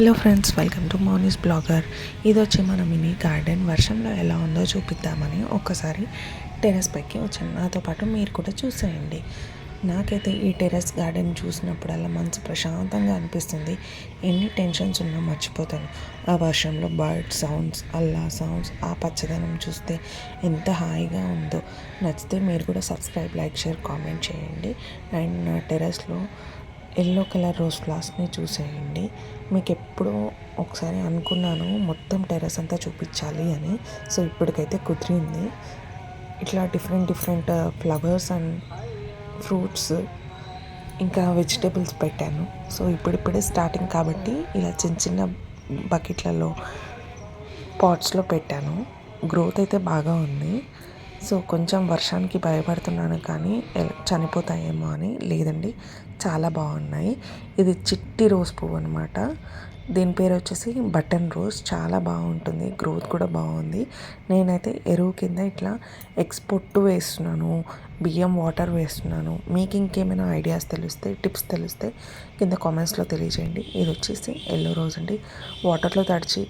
Hello friends welcome to Moni's blogger ఇది వచ్చి మన మినీ గార్డెన్ వర్షంలో ఎలా ఉందో చూపిద్దామని ఒక్కసారి టెర్రస్ పైకి వచ్చాను. నాతో పాటు మీరు కూడా చూసేయండి. నాకైతే ఈ టెర్రస్ గార్డెన్ చూసినప్పుడల్లా మనసు ప్రశాంతంగా అనిపిస్తుంది. ఎన్ని టెన్షన్స్ ఉన్నా మర్చిపోతాను. ఆ వర్షంలో బర్డ్ సౌండ్స్ అల్లా సౌండ్స్ ఆ పచ్చదనం చూస్తే ఎంత హాయిగా ఉందో. నచ్చితే మీరు కూడా సబ్స్క్రైబ్ లైక్ షేర్ కామెంట్ చేయండి. అండ్ నా టెర్రస్లో ఎల్లో కలర్ రోజ్ ఫ్లాస్ని చూసేయండి. మీకు ఎప్పుడో ఒకసారి అనుకున్నాను మొత్తం టెర్రస్ అంతా చూపించాలి అని. సో ఇప్పటికైతే కుదిరింది. ఇట్లా different different flowers and fruits ఇంకా వెజిటేబుల్స్ పెట్టాను. సో ఇప్పుడిప్పుడే స్టార్టింగ్ కాబట్టి ఇలా చిన్న చిన్న బకెట్లలో పాట్స్లో పెట్టాను. గ్రోత్ అయితే బాగా ఉంది. సో కొంచెం వర్షానికి భయపడుతున్నాను కానీ చనిపోతాయేమో అని. లేదండి చాలా బాగున్నాయి. ఇది చిట్టి రోజ్ పువ్వు అనమాట దీని పేరు వచ్చేసి బటన్ రోజ్. చాలా బాగుంటుంది గ్రోత్ కూడా బాగుంది. నేనైతే ఎరువు కింద ఇట్లా ఎక్స్పోర్ట్ వేస్తున్నాను బియ్యం వాటర్ వేస్తున్నాను. మీకు ఇంకేమైనా ఐడియాస్ తెలిస్తే టిప్స్ తెలిస్తే కింద కామెంట్స్లో తెలియజేయండి. ఇది వచ్చేసి ఎల్లో రోజ్ అండి. వాటర్లో తడిచి